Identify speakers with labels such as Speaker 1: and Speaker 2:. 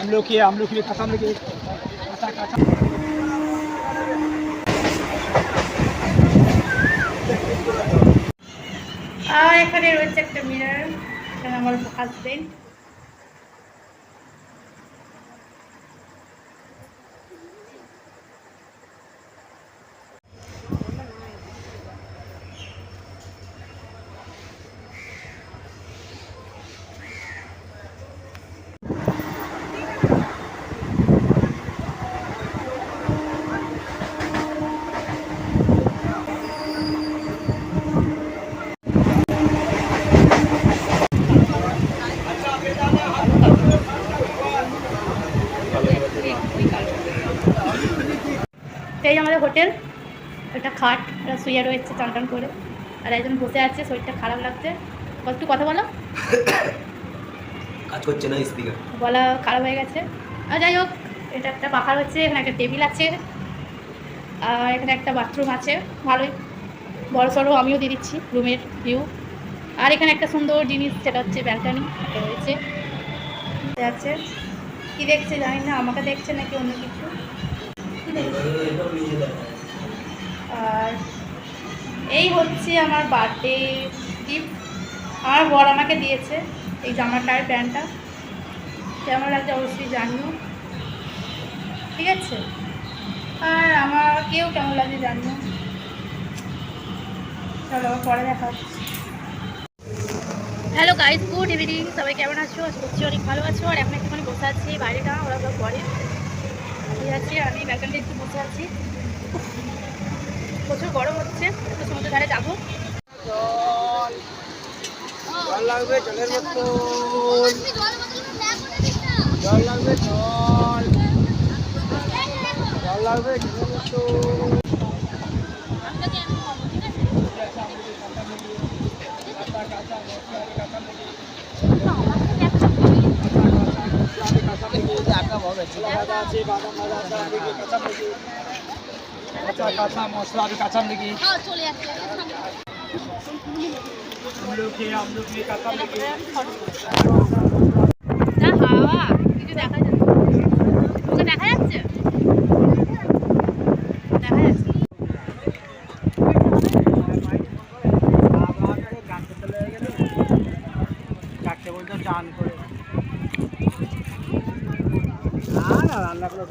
Speaker 1: আমলকি আমলকি কাঁচা আমলকি কাঁচা কাঁচা
Speaker 2: আর এখানে রয়েছে একটা মিরর এখানে আমার হাজবেন্ড এই আমাদের হোটেল একটা খাট একটা শুয়ে রয়েছে টান টান করে। আর একজন বসে আছে শরীরটা খারাপ লাগছে। বল, একটু কথা বলো।
Speaker 3: কাজ করছে না স্পিকার
Speaker 2: গলা খারাপ হয়ে গেছে। আর যাই হোক এটা একটা পাখা হচ্ছে এখানে একটা টেবিল আছে। আর এখানে একটা বাথরুম আছে। ভালোই। বড় সড়ো আমিও দিয়ে দিচ্ছি রুমের ভিউ আর এখানে একটা সুন্দর জিনিস সেটা হচ্ছে ব্যালকানি রয়েছে। আছে। কী দেখছে জানি না আমাকে দেখছে নাকি অন্য কিছু। আর এই হচ্ছে আমার বার্থডে গিফট আমার বর আমাকে দিয়েছে এই জামাটা আর প্যান্টটা। কেমন লাগছে অবশ্যই জানিও। ঠিক আছে? আর আমাকেও কেমন লাগছে জানিও। চলো পরে দেখা হচ্ছে। হ্যালো গাইজ গুড ইভিনিং সবাই কেমন আছো? আশা করছি অনেক ভালো আছো। আর এখন একটুখানি বসে আছি বাইরেটা ওরা সব পরে। ঠিক আছে আমি ব্যালকানিতে একটু বসে আছি। প্রচুর গরম হচ্ছে একটু সমুদ্র ধারে যাব।
Speaker 1: জল লাগবে জলের বোতল। জল লাগবে জল। জল লাগবে জলের বোতল। ভাজা আছে, বাদাম ভাজা আছে আমলকি কাঁচা আমলকি কাঁচা কাঁচা মশলা আমি কাঁচা আমলকি আমলকি আমলকি কাঁচা আমলকি
Speaker 2: না হাওয়া কিছু দেখা যাচ্ছে ওকে দেখা যাচ্ছে দেখা যাচ্ছে
Speaker 1: চারটে বলতে চান করে না না রান্না করে